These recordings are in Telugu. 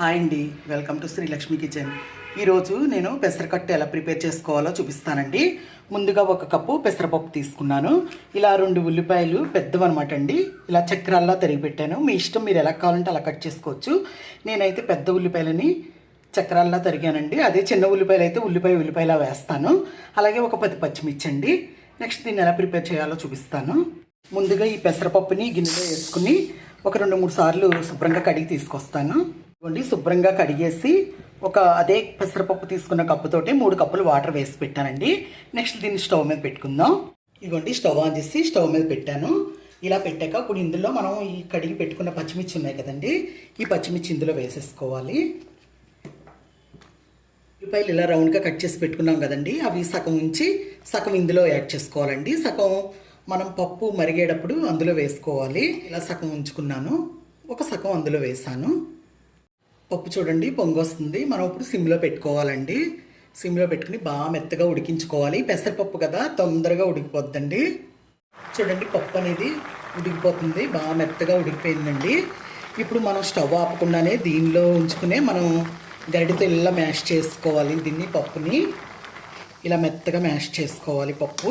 హాయ్ అండి. Welcome to Srilakshmi kitchen. ఈరోజు నేను పెసరకట్టు ఎలా ప్రిపేర్ చేసుకోవాలో చూపిస్తానండి. ముందుగా ఒక కప్పు పెసరపప్పు తీసుకున్నాను. ఇలా రెండు ఉల్లిపాయలు పెద్దవన్నమాట అండి ఇలా చక్రాల్లో తరిగి పెట్టాను. మీ ఇష్టం మీరు ఎలా కావాలంటే అలా కట్ చేసుకోవచ్చు. నేనైతే పెద్ద ఉల్లిపాయలని చక్రాల్లో తరిగానండి. అదే చిన్న ఉల్లిపాయలు అయితే ఉల్లిపాయ ఉల్లిపాయలా వేస్తాను. అలాగే ఒక పది పచ్చిమిర్చి అండి నెక్స్ట్ దీన్ని ఎలా ప్రిపేర్ చేయాలో చూపిస్తాను. ముందుగా ఈ పెసరపప్పుని గిన్నెలో వేసుకుని ఒక రెండు మూడు సార్లు శుభ్రంగా కడిగి తీసుకొస్తాను. ఇదిగోండి శుభ్రంగా కడిగేసి ఒక అదే పెసరపప్పు తీసుకున్న కప్పుతోటి మూడు కప్పులు వాటర్ వేసి పెట్టానండి. నెక్స్ట్ దీన్ని స్టవ్ మీద పెట్టుకుందాం. ఇదిగోండి స్టవ్ ఆన్ చేసి స్టవ్ మీద పెట్టాను. ఇలా పెట్టాక ఇప్పుడు ఇందులో మనం ఈ కడిగి పెట్టుకున్న పచ్చిమిర్చి ఉన్నాయి కదండి ఈ పచ్చిమిర్చి ఇందులో వేసేసుకోవాలి. ఉల్లిపాయలు ఇలా రౌండ్గా కట్ చేసి పెట్టుకున్నాం కదండి అవి సగం ఉంచి సగం ఇందులో యాడ్ చేసుకోవాలండి. సగం మనం పప్పు మరిగేటప్పుడు అందులో వేసుకోవాలి. ఇలా సగం ఉంచుకున్నాను ఒక సగం అందులో వేసాను. పప్పు చూడండి పొంగు వస్తుంది మనం ఇప్పుడు సిమ్లో పెట్టుకోవాలండి. సిమ్లో పెట్టుకుని బాగా మెత్తగా ఉడికించుకోవాలి. పెసరపప్పు కదా తొందరగా ఉడికిపోద్దండి. చూడండి పప్పు అనేది ఉడికిపోతుంది. బాగా మెత్తగా ఉడికిపోయిందండి. ఇప్పుడు మనం స్టవ్ ఆపకుండానే దీనిలో ఉంచుకునే మనం గరిటెతో ఇలా మ్యాష్ చేసుకోవాలి దీన్ని పప్పుని. ఇలా మెత్తగా మ్యాష్ చేసుకోవాలి పప్పు.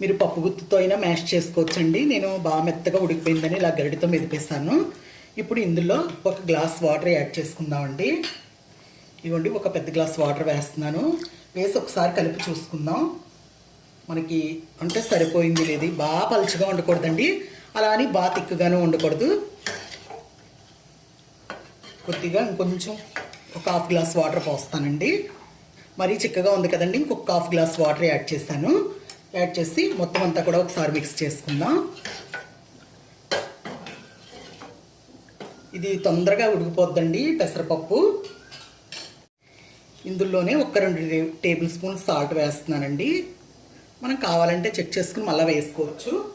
మీరు పప్పు గుత్తుతో అయినా మ్యాష్ చేసుకోవచ్చండి. నేను బాగా మెత్తగా ఉడికిపోయిందని ఇలా గరిటితో మెదిపేస్తాను ఇప్పుడు ఇందులో ఒక గ్లాస్ వాటర్ యాడ్ చేసుకుందామండి. ఇవ్వండి ఒక పెద్ద గ్లాస్ వాటర్ వేస్తున్నాను. వేసి ఒకసారి కలిపి చూసుకుందాం. మనకి అంటే సరిపోయింది లేదు. బాగా పలుచగా ఉండకూడదండి అలా అని బాగా తిక్కుగానే ఉండకూడదు కొద్దిగా ఇంకొంచెం ఒక హాఫ్ గ్లాస్ వాటర్ పోస్తానండి. మరీ చిక్కగా ఉంది కదండి. ఇంకొక హాఫ్ గ్లాస్ వాటర్ యాడ్ చేశాను. యాడ్ చేసి మొత్తం అంతా కూడా ఒకసారి మిక్స్ చేసుకుందాం. ఇది తొందరగా ఉడికిపోద్దండి పెసరపప్పు. ఇందులోనే ఒక రెండు టేబుల్ స్పూన్ సాల్ట్ వేస్తున్నానండి. మనం కావాలంటే చెక్ చేసుకుని మళ్ళీ వేసుకోవచ్చు.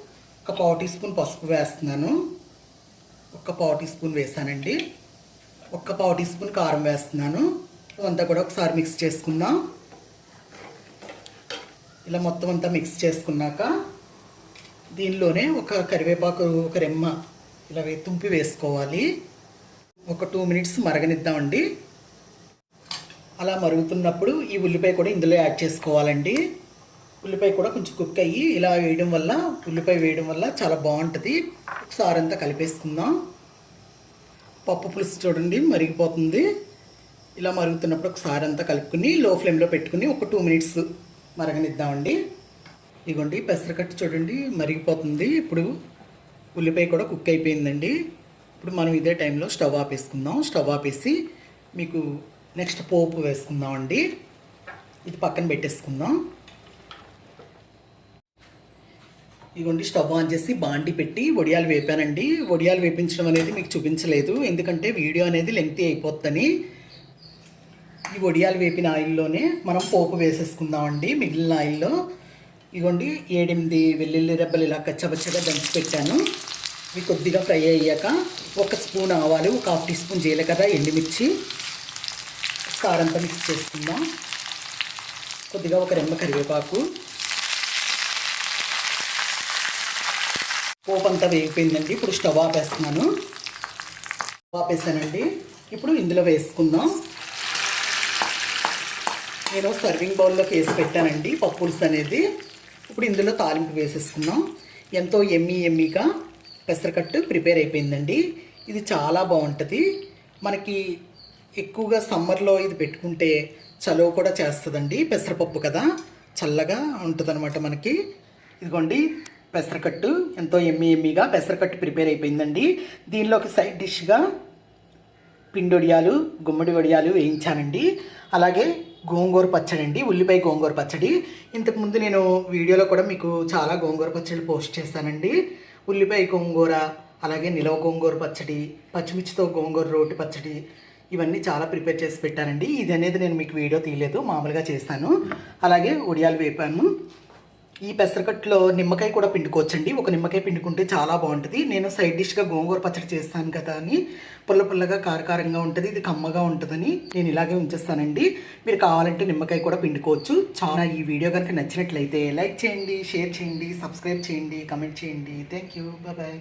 ఒక పావు టీ స్పూన్ పసుపు వేస్తున్నాను. ఒక పావు టీ స్పూన్ వేసానండి. ఒక్క పావు టీ స్పూన్ కారం వేస్తున్నాను. అంతా కూడా ఒకసారి మిక్స్ చేసుకుందాం. ఇలా మొత్తం అంతా మిక్స్ చేసుకున్నాక దీనిలోనే ఒక కరివేపాకు ఒక రెమ్మ ఇలా తుంపి వేసుకోవాలి. ఒక టూ మినిట్స్ మరగనిద్దామండి. అలా మరుగుతున్నప్పుడు ఈ ఉల్లిపాయ కూడా ఇందులో యాడ్ చేసుకోవాలండి. ఉల్లిపాయ కూడా కొంచెం కుక్ అయ్యి ఇలా వేయడం వల్ల ఉల్లిపాయ వేయడం వల్ల చాలా బాగుంటుంది. ఒకసారి అంతా కలిపేసుకుందాం. పప్పు పులుసు చూడండి మరిగిపోతుంది. ఇలా మరుగుతున్నప్పుడు ఒకసారి అంతా కలుపుకుని లో ఫ్లేమ్లో పెట్టుకుని ఒక టూ మినిట్స్ మరగనిద్దామండి. ఇదిగోండి పెసరకట్టు చూడండి మరిగిపోతుంది. ఇప్పుడు ఉల్లిపాయ కూడా కుక్ అయిపోయిందండి. ఇప్పుడు మనం ఇదే టైంలో స్టవ్ ఆపేసుకుందాం. స్టవ్ ఆపేసి మీకు నెక్స్ట్ పోపు వేసుకుందామండి. ఇది పక్కన పెట్టేసుకుందాం. ఇదిగోండి స్టవ్ ఆన్ చేసి బాండి పెట్టి వడియాలు వేపానండి. వడియాలు వేపించడం అనేది మీకు చూపించలేదు. ఎందుకంటే వీడియో అనేది లెంగ్తీ అయిపోతుందని ఈ వడియాలు వేపిన ఆయిల్లోనే మనం పోపు వేసేసుకుందామండి. మిగిలిన ఆయిల్లో ఇదిగోండి ఏడెనిమిది వెల్లుల్లి రెబ్బలు ఇలా కచ్చబచ్చగా దంచి పెట్టాను. ఇవి కొద్దిగా ఫ్రై అయ్యాక ఒక స్పూన్ ఆవాలు ఒక హాఫ్ టీ స్పూన్ జీలకర్ర ఎండుమిర్చి కారంతా మిక్స్ చేసుకుందాం. కొద్దిగా ఒక రెమ్మ కరివేపాకు. పోపు అంతా వేగిపోయిందండి. ఇప్పుడు స్టవ్ ఆపేస్తున్నాను. ఆపేసానండి. ఇప్పుడు ఇందులో వేసుకుందాం. నేను సర్వింగ్ బౌల్లోకి వేసి పెట్టానండి పప్పు అనేది. ఇప్పుడు ఇందులో తాలింపు వేసేసుకున్నాం ఎంతో ఎమ్మీ ఎమ్మీగా పెసరకట్టు ప్రిపేర్ అయిపోయిందండి. ఇది చాలా బాగుంటుంది. మనకి ఎక్కువగా సమ్మర్లో ఇది పెట్టుకుంటే చలువ కూడా చేస్తుందండి పెసరపప్పు కదా. చల్లగా ఉంటుందన్నమాట మనకి. ఇదిగోండి పెసరకట్టు ఎంతో ఎమ్మీ ఎమ్మీగా పెసరకట్టు ప్రిపేర్ అయిపోయిందండి. దీనిలోకి సైడ్ డిష్గా పిండి వడియాలు గుమ్మడి వడియాలు వేయించానండి. అలాగే గోంగూర పచ్చడి అండి ఉల్లిపాయ గోంగూర పచ్చడి. ఇంతకుముందు నేను వీడియోలో కూడా మీకు చాలా గోంగూర పచ్చడి పోస్ట్ చేశానండి. ఉల్లిపాయ గోంగూర అలాగే నిలవ గోంగూర పచ్చడి పచ్చిమిర్చితో గోంగూర రోటి పచ్చడి ఇవన్నీ చాలా ప్రిపేర్ చేసి పెట్టానండి. ఇది అనేది నేను మీకు వీడియో తీయలేదు మామూలుగా చేస్తాను. అలాగే ఉడియాలు వేపాను. ఈ పెసరకట్లో నిమ్మకాయ కూడా పిండుకోవచ్చండి. ఒక నిమ్మకాయ పిండుకుంటే చాలా బాగుంటుంది. నేను సైడ్ డిష్గా గోంగూర పచ్చడి చేస్తాను కదా అని పుల్ల పుల్లగా కారకారంగా ఉంటుంది. ఇది కమ్మగా ఉంటుందని నేను ఇలాగే ఉంచేస్తానండి. మీరు కావాలంటే నిమ్మకాయ కూడా పిండుకోవచ్చు. చాలా ఈ వీడియో కనుక నచ్చినట్లయితే లైక్ చేయండి షేర్ చేయండి సబ్స్క్రైబ్ చేయండి కమెంట్ చేయండి. Thank you bye.